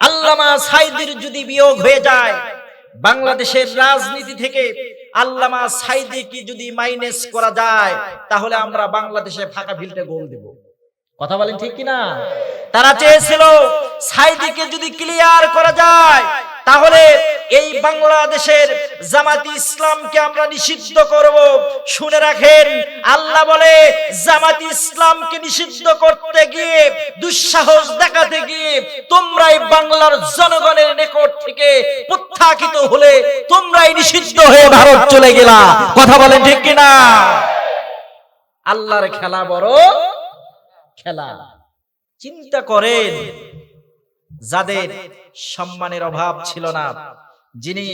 আল্লামা সাইদির যদি বিয়োগ হয়ে যায়, বাংলাদেশের রাজনীতি থেকে আল্লামা সাইদিকে যদি মাইনাস করা যায়, তাহলে আমরা বাংলাদেশে ফাঁকা ফিল্টে গোল দেব। কথা বলেন ঠিক কিনা? তারা চেয়েছিল সাইদিকে যদি ক্লিয়ার করা যায় তাহলে এই বাংলাদেশের জামাতি ইসলামকে আমরা নিষিদ্ধ করব। শুনে রাখেন, আল্লাহ বলে, জামাতি ইসলামকে নিষিদ্ধ করতে গিয়ে, দুঃসাহস দেখাতে গিয়ে, তোমরাই বাংলার জনগণের নিকট থেকে প্রত্যাখিত হলে তোমরাই নিষিদ্ধ হয়ে ভারত চলে গেলা। কথা বলেন ঠিক কিনা? আল্লাহর খেলা বড় খেলা। চিন্তা করেন যাদের সম্মানের অভাব ছিল না, যিনি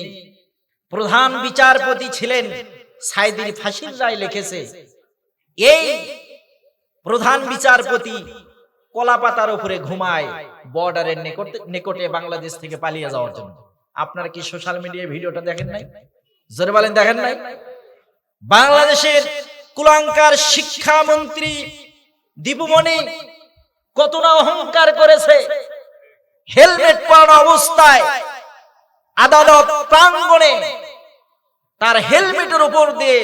প্রধান বিচারপতি ছিলেন, সাইদির ফাঁসির রায় লিখেছে, এই প্রধান বিচারপতি কলাপাতার উপরে ঘুমায়, বর্ডারের নিকটে বাংলাদেশ থেকে পালিয়ে যাওয়ার জন্য। আপনারা কি সোশ্যাল মিডিয়ায় ভিডিওটা দেখেন নাই? জোরে বলেন, দেখেন নাই? বাংলাদেশের কুলাঙ্কার শিক্ষামন্ত্রী দীপুমণি কত না অহংকার করেছে হেলমেট পরানো অবস্থায় আদালত প্রাঙ্গণে তার হেলমেটের উপর দিয়ে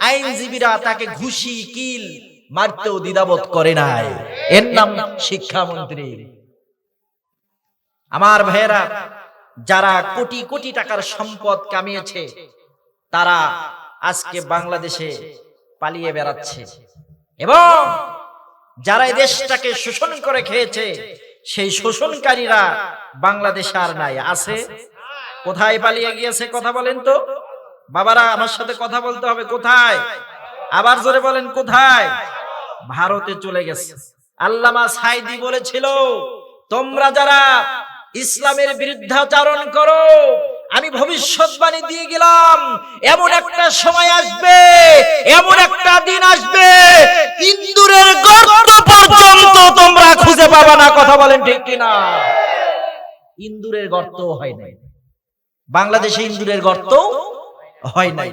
আইনজীবীরা তাকে ঘুষি, কিল মারতেও দ্বিধাবোধ করে নাই। এর নাম শিক্ষামন্ত্রী। আমার ভাইয়েরা, যারা কোটি কোটি টাকার সম্পদ কামিয়েছে, তারা আজকে বাংলাদেশে পালিয়ে বেড়াচ্ছে। এবং যারা দেশটাকে শোষণ করে খেয়েছে সেই শোষণকারীরা বাংলাদেশে আর নাই, আছে? কোথায় পালিয়ে গিয়েছে কথা বলেন তো? বাবারা, আমার সাথে কথা বলতে হবে কোথায়? আবার জোরে বলেন, কোথায়? ভারতে চলে গেছে। আল্লামা সাইদি বলেছিল, তোমরা যারা ইসলামের বিরুদ্ধাচারণ করো, আমি ভবিষ্যৎবাণী দিয়ে গেলাম, এমন একটা সময় আসবে, এমন একটা দিন আসবে, ইন্দুরের গর্ত খুঁজে পাবা না, কথা বলেন ঠিক কিনা? ইন্দুরের গর্ত হয় নাই। বাংলাদেশে ইন্দুরের গর্ত হয় নাই।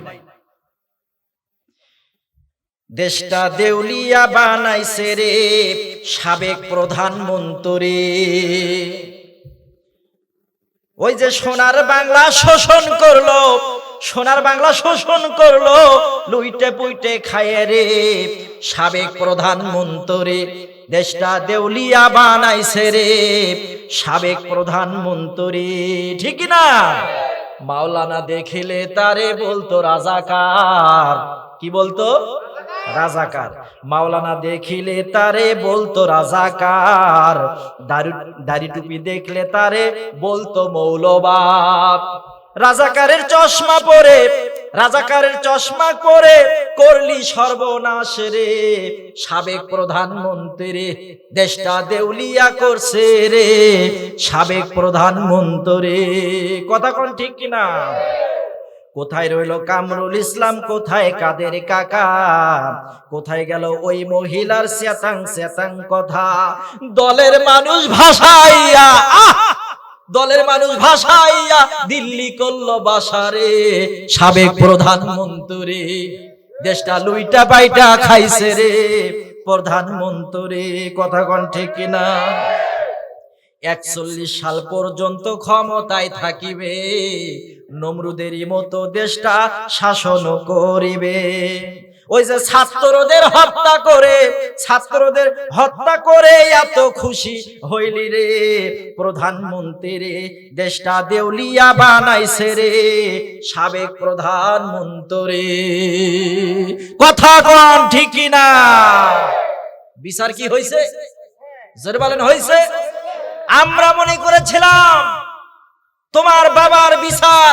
দেশটা দেউলিয়া বানাইছে রে, সাবেক প্রধানমন্ত্রী। ওই যে সোনার বাংলা শোষণ করল, সোনার বাংলা শোষণ করল, লুইটে পুইটে খায় রে, সাবেক প্রধানমন্ত্রী। দেশটা দেউলিয়া বানাইছে রে। সাবেক প্রধানমন্ত্রী, ঠিক না? মাওলানা দেখিলে তারে বলতো রাজাকার। কি বলতো? রাজাকার। মাওলানা দেখিলে তারে বলতো রাজাকার। দাড়ি টুপি দেখলে তারে বলতো মৌলবাদ। রাজাকারের চশমা পরে রাজাকারের চশমা পরে করলি সর্বনাশ রে। সাবেক প্রধানমন্ত্রী রে দেশটা দেউলিয়া করছে রে। সাবেক প্রধানমন্ত্রী কথা কোন ঠিক কিনা? কোথায় রইল কামরুল ইসলাম? কোথায় কাদের কাকা? কোথায় গেল ওই মহিলার শ্যাতাং শ্যাতাং কথা? দলের মানুষ ভাসাইয়া, আহ! দলের মানুষ ভাসাইয়া দিল্লি করল বাসারে। সাবেক প্রধানমন্ত্রী। দেশটা লুইটা বাইটা খাইছে রে। প্রধানমন্ত্রী, কথা কন ঠিক কিনা? একচল্লিশ সাল পর্যন্ত ক্ষমতায় থাকিবে। নমরুদেরই মতো দেশটা শাসন করিবে। ওই যে ছাত্রদের হত্যা করে, ছাত্রদের হত্যা করে এত খুশি হইলি রে। প্রধানমন্ত্রী রে দেশটা দেউলিয়া বানাইছে রে, সাবেক প্রধানমন্ত্রী কথা কন ঠিক না? বিচার কি হয়েছে জোরে বলেন হয়েছে আমরা মনে করেছিলাম তোমার বাবার বিচার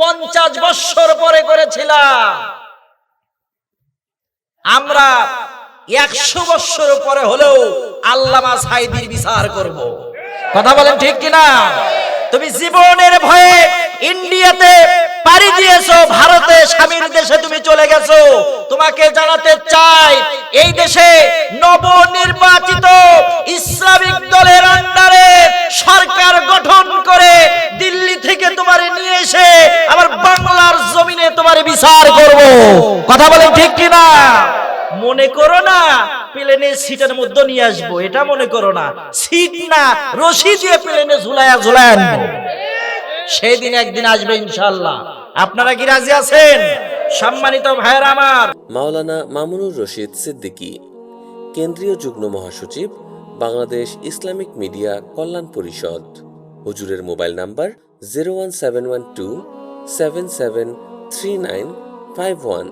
পঞ্চাশ বৎসর পরে করেছিলাম। আমরা একশো বৎসর পরে হলেও আল্লামা সাইদির বিচার করব। কথা বলেন ঠিক কিনা? তুমি জীবনের ভয়ে ইন্ডিয়াতে পাড়ি দিয়েছ, ভারতে স্বামীর দেশে তুমি চলে গেছো। তোমাকে জানাতে চাই, এই দেশে নবনির্বাচিত ইসলামিক দলের আন্ডারে সরকার গঠন করে দিল্লি থেকে তোমারে নিয়ে এসে আবার বাংলার জমিনে তোমারে বিচার করব। কথা মনে করো না, প্লেন সিটের মধ্যে নিয়ে আসব, এটা মনে করো না। সিট না, রশি দিয়ে প্লেনে ঝুলায়া ঝুলায় আনব। সেই দিন একদিন আসবে ইনশাল্লাহ আপনারা কি রাজি আছেন? সম্মানিত ভাইয়ের আমার। মাওলানা মামুনুর রশিদ সিদ্দিকী, কেন্দ্রীয় যুগ্ম মহাসচিব, বাংলাদেশ ইসলামিক মিডিয়া কল্যাণ পরিষদ। হুজুরের mobile number zero one seven one two seven seven three nine five one.